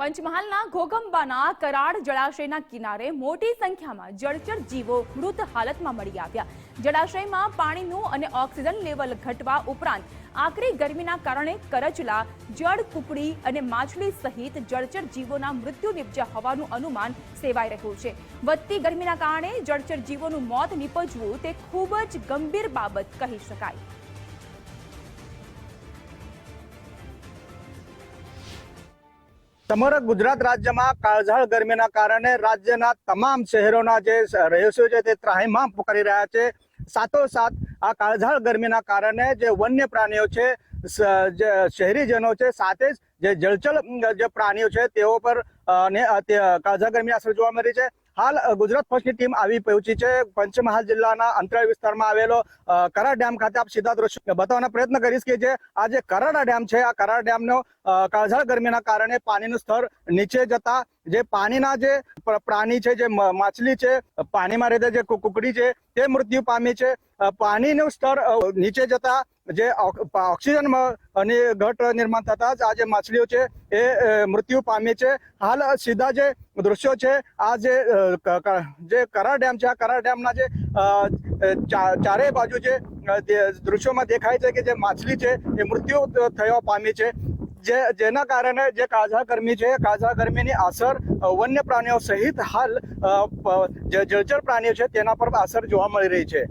પંચમહાલના ઘોગંબાના કરાડ જળાશયના કિનારે મોટી સંખ્યામાં જળચર જીવો મૃત હાલતમાં મળી આવ્યા. જળાશયમાં પાણીનું અને ઓક્સિજન લેવલ ઘટવા ઉપરાંત આકરી ગરમીના કારણે કરચલા, જળ કુકડી અને માછલી સહિત જળચર જીવોના મૃત્યુ નિપજ્યા હોવાનું અનુમાન સેવાઈ રહ્યું છે. વધતી ગરમીના કારણે જળચર જીવોનું મોત નિપજવું તે ખૂબ જ ગંભીર બાબત કહી શકાય. સમગ્ર ગુજરાત રાજ્યમાં કાળઝાળ ગરમીના કારણે રાજ્યના તમામ શહેરોના જે રહીશો છે તે ત્રાહીમામ પુકારી રહ્યા છે. સાથોસાથ આ કાળઝાળ ગરમીના કારણે જે વન્ય પ્રાણીઓ છે જે શહેરીજનો છે, સાથે જ જે જળચલ જે પ્રાણીઓ છે તેઓ પર કાળઝાળ ગરમી અસર જોવા મળી છે. હાલ ગુજરાત ફર્સ્ટની ટીમ આવી પહોંચી છે. પંચમહાલ જિલ્લાના અંતરાળ વિસ્તારમાં આવેલો અ, ડેમ ખાતે આપ સીધા દ્રશ્યો બતાવવાનો પ્રયત્ન કરીશ કે જે આ જે કરાડા ડેમ છે આ કરાડા ડેમનો કાળઝાળ ગરમીના કારણે પાણીનું સ્તર નીચે જતા જે પાણીના જે પ્રાણી છે જે માછલી છે પાણીમાં રહેતા જે કુકડી છે તે મૃત્યુ પામી છે. પાણીનું સ્તર નીચે જતા જે ઓક- ઓક્સિજન અને ઘટ નિર્માણ થતા જ આ જે માછલીઓ છે એ મૃત્યુ પામી છે. હાલ સીધા જે દૃશ્યો છે, આ જે જે કરા ડેમ છે, આ કરાર ડેમના જે ચારેય બાજુ જે દૃશ્યોમાં દેખાય છે કે જે માછલી છે એ મૃત્યુ થવા પામી છે. જે, જેના કારણે જે કાઝા ગરમી છે કાઝા ગરમીની અસર વન્ય પ્રાણીઓ સહિત હાલ જે જળચર પ્રાણીઓ છે તેના પર અસર જોવા મળી રહી છે.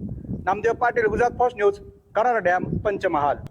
Namdev Patil, Gujarat first news. કરાર ડેમ પંચમહાલ